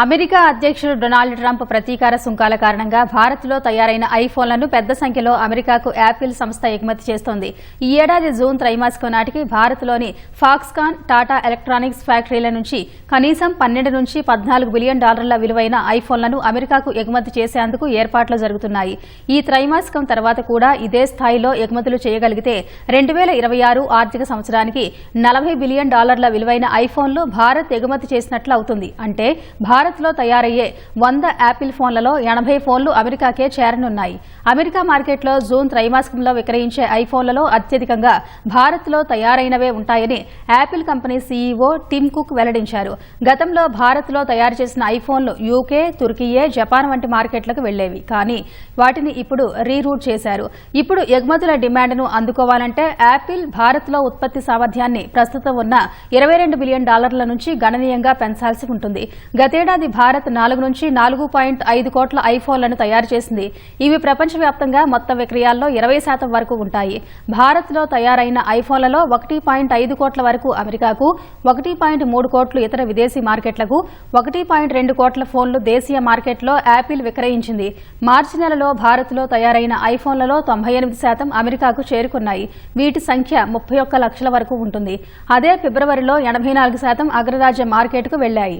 America అధ్యక్షుడు Donald Trump ప్రతీకార సుంకాల కారణంగా భారత్లో తయారైన ఐఫోన్లను పెద్ద సంఖ్యలో అమెరికాకు యాపిల్ సంస్థ ఎగుమతి చేస్తోంది. ఈ ఏడాది జూన్ త్రైమాసికం నాటికి భారత్లోని ఫాక్స్కాన్ టాటా ఎలక్ట్రానిక్స్ ఫ్యాక్టరీల నుంచి కనీసం పన్నెండు నుంచి పద్నాలుగు బిలియన్ డాలర్ల విలువైన ఐఫోన్లను అమెరికాకు ఎగుమతి చేసేందుకు ఏర్పాట్లు జరుగుతున్నాయి. ఈ త్రైమాసికం తర్వాత కూడా ఇదే స్థాయిలో ఎగుమతులు చేయగలిగితే రెండు వేల ఇరవై ఆరు ఆర్థిక సంవత్సరానికి నలభై బిలియన్ డాలర్ల విలువైన ఐఫోన్లు భారత్ ఎగుమతి చేసినట్లు అవుతుంది. అంటే భారత్ భారత్లో తయారయ్యే వంద యాపిల్ ఫోన్లలో ఎనభై ఫోన్లు అమెరికాకే చేరనున్నాయి. అమెరికా మార్కెట్లో జూన్ త్రైమాసికంలో విక్రయించే ఐఫోన్లలో అత్యధికంగా భారత్లో తయారైనవే ఉంటాయని Apple company CEO Tim Cook వెల్లడించారు. గతంలో భారత్లో తయారు చేసిన ఐఫోన్లు యూకే తుర్కియే జపాన్ వంటి మార్కెట్లకు వెళ్ళేవి కానీ వాటిని ఇప్పుడు రీరూట్ చేశారు. ఇప్పుడు ఎగుమతుల డిమాండ్ను అందుకోవాలంటే యాపిల్ భారత్లో ఉత్పత్తి సామర్థ్యాన్ని ప్రస్తుతం ఉన్న ఇరవై రెండు బిలియన్ డాలర్ల నుంచి గణనీయంగా పెంచాల్సి ఉంటుంది. గతేడాది భారత్ నాలుగు నుంచి నాలుగు పాయింట్ ఐదు కోట్ల ఐఫోన్లను తయారు చేసింది. ఇవి ప్రపంచవ్యాప్తంగా మొత్తం విక్రయాల్లో ఇరవై శాతం వరకు ఉంటాయి. భారత్లో తయారైన ఐఫోన్లలో ఒకటి పాయింట్ ఐదు కోట్ల వరకు అమెరికాకు ఒకటి పాయింట్ మూడు కోట్లు ఇతర విదేశీ మార్కెట్లకు ఒకటి పాయింట్ రెండు కోట్ల ఫోన్లు దేశీయ మార్కెట్లో యాపిల్ విక్రయించింది. మార్చి నెలలో భారత్లో తయారైన ఐఫోన్లలో తొంభై ఎనిమిది శాతం అమెరికాకు చేరుకున్నాయి. వీటి సంఖ్య ముప్పై ఒక్క లక్షల వరకు ఉంటుంది. అదే ఫిబ్రవరిలో ఎనభై నాలుగు శాతం అగ్రరాజ్య మార్కెట్కు వెళ్ళాయి